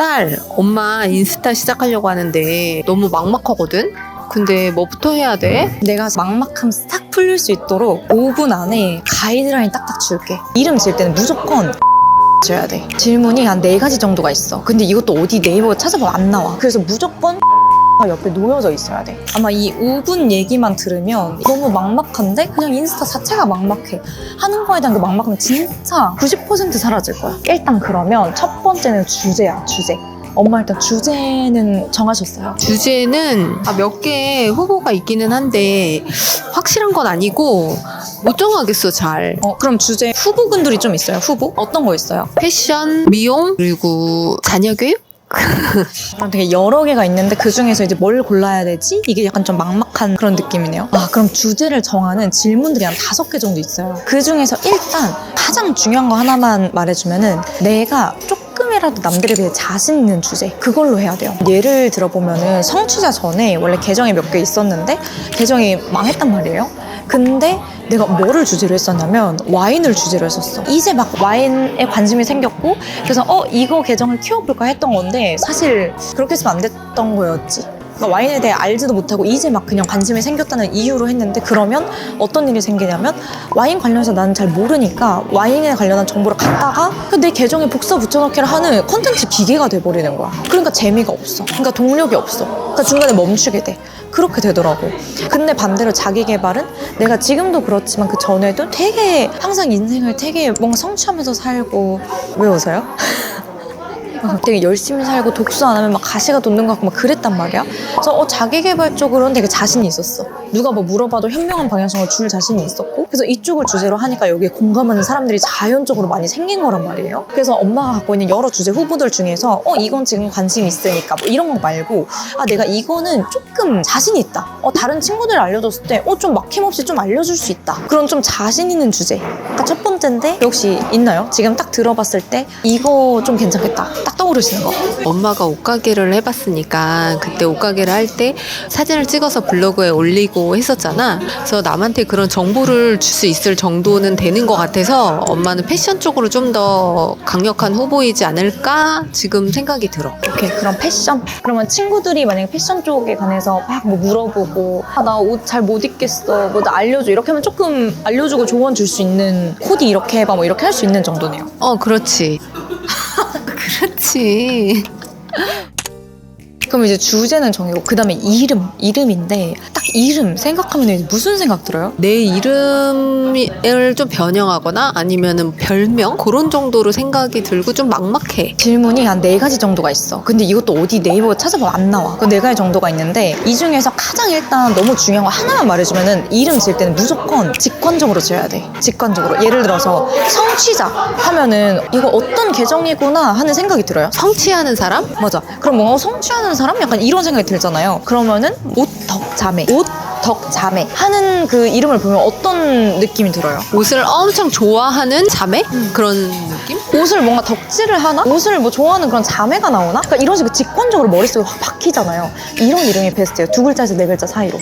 딸, 엄마 인스타 시작하려고 하는데 너무 막막하거든? 근데 뭐부터 해야 돼? 내가 막막함 싹 풀릴 수 있도록 5분 안에 가이드라인 딱딱 줄게. 이름 지을 때는 무조건 줘야 돼. 질문이 한 네 가지 정도가 있어. 근데 이것도 어디 네이버 찾아보면 안 나와. 그래서 무조건 옆에 놓여져 있어야 돼. 아마 이 5분 얘기만 들으면 너무 막막한데 그냥 인스타 자체가 막막해. 하는 거에 대한 그 막막함이 진짜 90% 사라질 거야. 일단 그러면 첫 번째는 주제야, 주제. 엄마 일단 주제는 정하셨어요? 주제는 아, 몇개 후보가 있기는 한데 확실한 건 아니고 못 정하겠어 잘. 어, 그럼 주제 후보군들이 좀 있어요. 후보? 어떤 거 있어요? 패션, 미용, 그리고 자녀 교육? 되게 여러 개가 있는데 그 중에서 이제 뭘 골라야 되지? 이게 약간 좀 막막한 그런 느낌이네요. 아, 그럼 주제를 정하는 질문들이 한 다섯 개 정도 있어요. 그 중에서 일단 가장 중요한 거 하나만 말해주면은 내가 조금이라도 남들에 비해 자신 있는 주제 그걸로 해야 돼요. 예를 들어보면은 성취자 전에 원래 계정이 몇 개 있었는데 계정이 망했단 말이에요. 근데 내가 뭐를 주제로 했었냐면 와인을 주제로 했었어. 이제 막 와인에 관심이 생겼고 그래서 어 이거 계정을 키워볼까 했던 건데 사실 그렇게 했으면 안 됐던 거였지. 그러니까 와인에 대해 알지도 못하고 이제 막 그냥 관심이 생겼다는 이유로 했는데 그러면 어떤 일이 생기냐면 와인 관련해서 나는 잘 모르니까 와인에 관련한 정보를 갖다가 그내 계정에 복사 붙여넣기를 하는 컨텐츠 기계가 돼버리는 거야. 그러니까 재미가 없어. 그러니까 동력이 없어. 그러니까 중간에 멈추게 돼. 그렇게 되더라고. 근데 반대로 자기 개발은 내가 지금도 그렇지만 그 전에도 되게 항상 인생을 되게 뭔가 성취하면서 살고 왜 웃어요? 어, 되게 열심히 살고 독서 안 하면 막 가시가 돋는 것 같고 막 그랬단 말이야. 그래서 어, 자기 개발 쪽으로는 되게 자신이 있었어. 누가 뭐 물어봐도 현명한 방향성을 줄 자신이 있었고. 그래서 이쪽을 주제로 하니까 여기에 공감하는 사람들이 자연적으로 많이 생긴 거란 말이에요. 그래서 엄마가 갖고 있는 여러 주제 후보들 중에서 어 이건 지금 관심 있으니까 뭐 이런 거 말고 아 내가 이거는 조금 자신 있다. 어 다른 친구들 알려줬을 때 어 좀 막힘없이 좀 알려줄 수 있다. 그런 좀 자신 있는 주제. 그러니까 첫 번째인데 혹시 있나요? 지금 딱 들어봤을 때 이거 좀 괜찮겠다. 딱 떠오르시는 거. 엄마가 옷가게를 해봤으니까 그때 옷가게를 할 때 사진을 찍어서 블로그에 올리고 했었잖아. 그래서 남한테 그런 정보를 줄 수 있을 정도는 되는 것 같아서 엄마는 패션 쪽으로 좀 더 강력한 후보이지 않을까 지금 생각이 들어. 오케이 그럼 패션 그러면 친구들이 만약에 패션 쪽에 관해서 막 뭐 물어보고 아 나 옷 잘 못 입겠어 뭐 나 알려줘 이렇게 하면 조금 알려주고 조언 줄 수 있는 코디 이렇게 해봐 뭐 이렇게 할 수 있는 정도네요 어, 그렇지. 그렇지. 그럼 이제 주제는 정이고 그 다음에 이름 이름인데 딱 이름 생각하면 무슨 생각 들어요? 내 이름을 좀 변형하거나 아니면은 별명 그런 정도로 생각이 들고 좀 막막해. 질문이 한 네 가지 정도가 있어. 근데 이것도 어디 네이버 찾아보면 안 나와. 그 네 가지 정도가 있는데 이 중에서 가장 일단 너무 중요한 거 하나만 말해주면은 이름 지을 때는 무조건 직관적으로 지어야 돼. 직관적으로. 예를 들어서 성취자 하면은 이거 어떤 계정이구나 하는 생각이 들어요. 성취하는 사람? 맞아. 그럼 뭔가 성취하는 사람? 약간 이런 생각이 들잖아요. 그러면은 옷덕자매. 옷덕자매 하는 그 이름을 보면 어떤 느낌이 들어요? 옷을 엄청 좋아하는 자매? 그런 느낌? 옷을 뭔가 덕질을 하나? 옷을 뭐 좋아하는 그런 자매가 나오나? 그러니까 이런 식으로 직관적으로 머릿속에 확 박히잖아요. 이런 이름이 베스트예요. 두 글자에서 네 글자 사이로.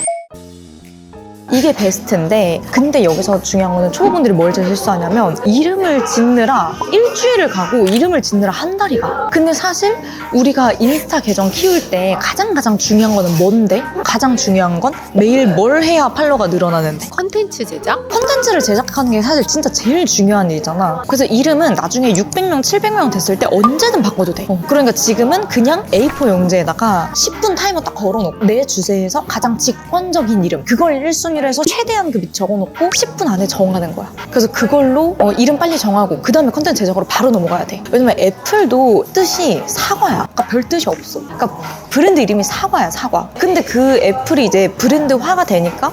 이게 베스트인데 근데 여기서 중요한 거는 초보분들이 뭘 제일 실수하냐면 이름을 짓느라 일주일을 가고 이름을 짓느라 한 달이 가 근데 사실 우리가 인스타 계정 키울 때 가장 가장 중요한 거는 뭔데? 가장 중요한 건 매일 뭘 해야 팔로워가 늘어나는데 컨텐츠 제작? 컨텐츠를 제작하는 게 사실 진짜 제일 중요한 일이잖아. 그래서 이름은 나중에 600명, 700명 됐을 때 언제든 바꿔도 돼. 어, 그러니까 지금은 그냥 A4 용지에다가 10분 타이머 딱 걸어놓고 내 주제에서 가장 직관적인 이름 그걸 1순위로 해서 최대한 그 밑 적어놓고 10분 안에 정하는 거야. 그래서 그걸로 어, 이름 빨리 정하고 그 다음에 컨텐츠 제작으로 바로 넘어가야 돼. 왜냐면 애플도 뜻이 사과야. 그러니까 별 뜻이 없어. 그러니까 브랜드 이름이 사과야, 사과. 근데 그 애플이 이제 브랜드화가 되니까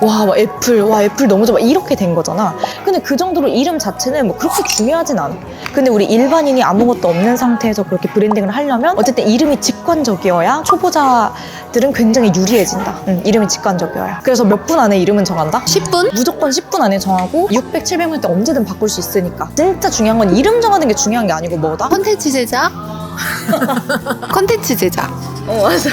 와, 막 애플, 와, 애플 너무 좋아. 이렇게 된 거잖아. 근데 그 정도로 이름 자체는 뭐 그렇게 중요하진 않아. 근데 우리 일반인이 아무것도 없는 상태에서 그렇게 브랜딩을 하려면 어쨌든 이름이 직관적이어야 초보자들은 굉장히 유리해진다. 응, 이름이 직관적이어야. 그래서 몇 분 안에 이름은 정한다? 10분? 무조건 10분 안에 정하고 600, 700명 때 언제든 바꿀 수 있으니까. 진짜 중요한 건 이름 정하는 게 중요한 게 아니고 뭐다? 컨텐츠 제작? 컨텐츠 제작. 어, 맞아.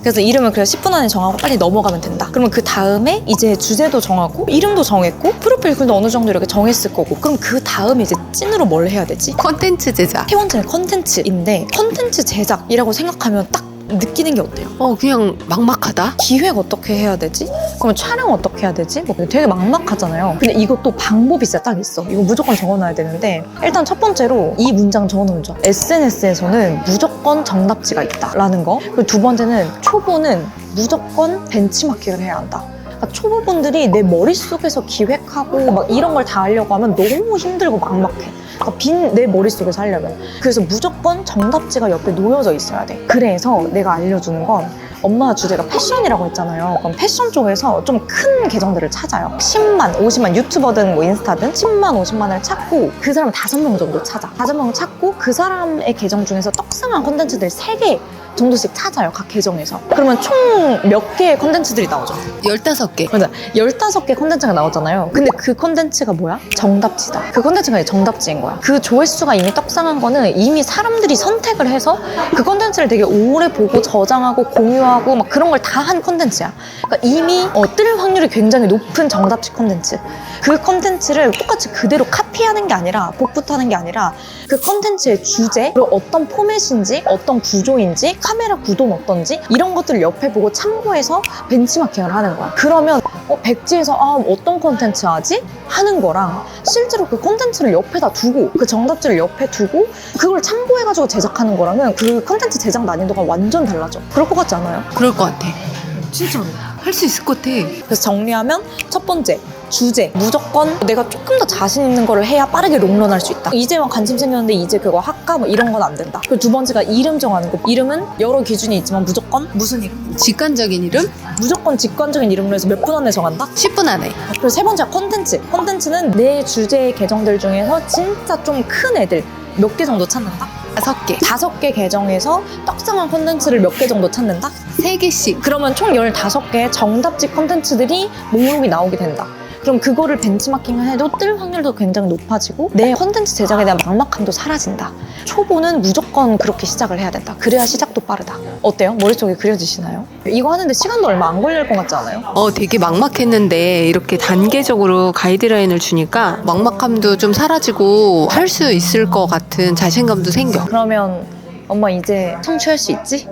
그래서 이름을 그래서 10분 안에 정하고 빨리 넘어가면 된다. 그러면 그 다음에 이제 주제도 정하고 이름도 정했고 프로필 글도 어느 정도 이렇게 정했을 거고 그럼 그 다음에 이제 찐으로 뭘 해야 되지? 컨텐츠 제작. 세 번째는 컨텐츠인데 컨텐츠 제작이라고 생각하면 딱 느끼는 게 어때요? 어, 그냥 막막하다? 기획 어떻게 해야 되지? 그러면 촬영 어떻게 해야 되지? 뭐 되게 막막하잖아요. 근데 이것도 방법이 진짜 딱 있어. 이거 무조건 적어놔야 되는데 일단 첫 번째로 이 문장 적어놓은 죠 SNS에서는 무조건 정답지가 있다라는 거. 그리고 두 번째는 초보는 무조건 벤치마킹을 해야 한다. 그러니까 초보분들이 내 머릿속에서 기획하고 막 이런 걸 다 하려고 하면 너무 힘들고 막막해. 그러니까 빈내 머릿속에서 하려면. 그래서 무조건 정답지가 옆에 놓여져 있어야 돼. 그래서 내가 알려주는 건 엄마 주제가 패션이라고 했잖아요. 그럼 패션 쪽에서 좀 큰 계정들을 찾아요. 10만, 50만 유튜버든 뭐 인스타든 10만, 50만을 찾고 그 사람 다섯 명 정도 찾아. 다섯 명 찾고 그 사람의 계정 중에서 떡상한 콘텐츠들 세개 정도씩 찾아요. 각 계정에서. 그러면 총 몇 개의 콘텐츠들이 나오죠? 15개. 맞아. 15개 콘텐츠가 나오잖아요. 근데 그 콘텐츠가 뭐야? 정답지다. 그 콘텐츠가 이제 정답지인 거야. 그 조회수가 이미 떡상한 거는 이미 사람들이 선택을 해서 그 콘텐츠를 되게 오래 보고 저장하고 공유하고 막 그런 걸 다한 콘텐츠야. 그러니까 이미 어, 뜰 확률이 굉장히 높은 정답지 콘텐츠. 그 콘텐츠를 똑같이 그대로 카피하는 게 아니라 복붙하는 게 아니라 그 콘텐츠의 주제, 그리고 어떤 포맷인지, 어떤 구조인지, 카메라 구도는 어떤지 이런 것들을 옆에 보고 참고해서 벤치마킹을 하는 거야. 그러면 어, 백지에서 아, 어떤 콘텐츠 하지? 하는 거랑 실제로 그 콘텐츠를 옆에다 두고 그 정답지를 옆에 두고 그걸 참고해가지고 제작하는 거랑은 그 콘텐츠 제작 난이도가 완전 달라져. 그럴 것 같지 않아요? 그럴 것 같아. 진짜로. 할 수 있을 것 같아. 그래서 정리하면 첫 번째 주제 무조건 내가 조금 더 자신 있는 거를 해야 빠르게 롱런할 수 있다 이제만 관심 생겼는데 이제 그거 할까 뭐 이런 건 안 된다 그리고 두 번째가 이름 정하는 거 이름은 여러 기준이 있지만 무조건 무슨 이름? 직관적인 이름? 무조건 직관적인 이름으로 해서 몇 분 안에 정한다 10분 안에. 그리고 세 번째가 콘텐츠 콘텐츠는 내 주제의 계정들 중에서 진짜 좀 큰 애들 몇 개 정도 찾는다 5개. 다섯 개 계정에서 떡상한 콘텐츠를 몇 개 정도 찾는다 3개씩. 그러면 총 15개의 정답지 콘텐츠들이 목록이 나오게 된다. 그럼 그거를 벤치마킹을 해도 뜰 확률도 굉장히 높아지고 내 콘텐츠 제작에 대한 막막함도 사라진다. 초보는 무조건 그렇게 시작을 해야 된다. 그래야 시작도 빠르다. 어때요? 머릿속에 그려지시나요? 이거 하는데 시간도 얼마 안 걸릴 것 같지 않아요? 어, 되게 막막했는데 이렇게 단계적으로 가이드라인을 주니까 막막함도 좀 사라지고 할 수 있을 것 같은 자신감도 생겨. 그러면 엄마 이제 청취할 수 있지?